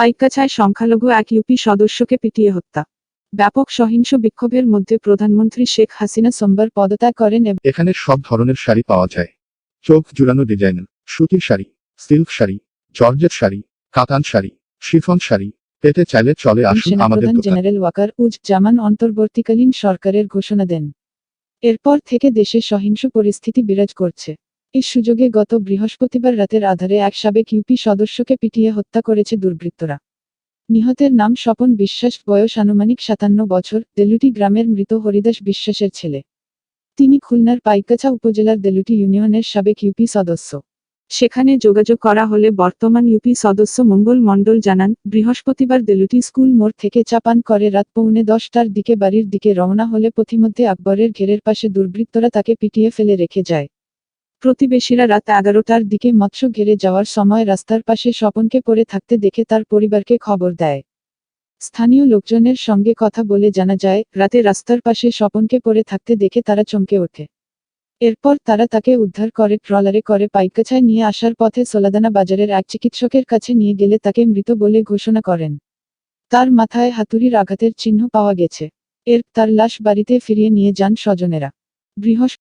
পাইকাছায় সংখ্যালঘু এক ইউপি সদস্যকে পিটিয়ে হত্যা। ব্যাপক সহিংস বিক্ষোভের মধ্যে প্রধানমন্ত্রী শেখ হাসিনা সোমবার পদত্যাগ করেন এখানে সব ধরনের শাড়ি পাওয়া যায়। চোখ জুড়ানো ডিজাইন সুতির শাড়ি সিল্ক শাড়ি জর্জেট শাড়ি কাতান শাড়ি শিফন শাড়ি পেতে চাইলে চলে আসুন আমাদের জেনারেল ওয়াকার উজ জামান অন্তর্বর্তীকালীন সরকারের ঘোষণা দেন। এরপর থেকে দেশে সহিংস পরিস্থিতি বিরাজ করছে। এই সুযোগে গত বৃহস্পতিবার রাতের আধারে এক সাবেক ইউপি সদস্যকে পিটিয়ে হত্যা করেছে দুর্বৃত্তরা। নিহতের নাম স্বপন বিশ্বাস, বয়স আনুমানিক সাতান্ন বছর, দেলুটি গ্রামের মৃত হরিদাস বিশ্বাসের ছেলে। তিনি খুলনার পাইকাছা উপজেলার দেলুটি ইউনিয়নের সাবেক ইউপি সদস্য। সেখানে যোগাযোগ করা হলে বর্তমান ইউপি সদস্য মঙ্গল মণ্ডল জানান, বৃহস্পতিবার দেলুটি স্কুল মোড় থেকে চাপান করে রাত পৌনে দশটার দিকে বাড়ির দিকে রওনা হলে পথিমধ্যে আকবরের ঘেরের পাশে দুর্বৃত্তরা তাকে পিটিয়ে ফেলে রেখে যায়। প্রতিবেশীরা রাত এগারোটার দিকে মৎস্য ঘেরে যাওয়ার সময় রাস্তার পাশে স্বপনকে পড়ে থাকতে দেখে তার পরিবারকে খবর দেয়। স্থানীয় লোকজনের সঙ্গে কথা বলে জানা যায়, রাতে রাস্তার পাশে স্বপনকে পড়ে থাকতে দেখে তারা চমকে ওঠে। এরপর তারা তাকে উদ্ধার করে, ট্রলারে করে, পাইকাছায় নিয়ে আসার পথে সোলাদানা বাজারের এক চিকিৎসকের কাছে নিয়ে গেলে তাকে মৃত বলে ঘোষণা করেন। তার মাথায় হাতুড়ির আঘাতের চিহ্ন পাওয়া গেছে। এর তার লাশ বাড়িতে ফিরিয়ে নিয়ে যান স্বজনেরা। বৃহস্পতি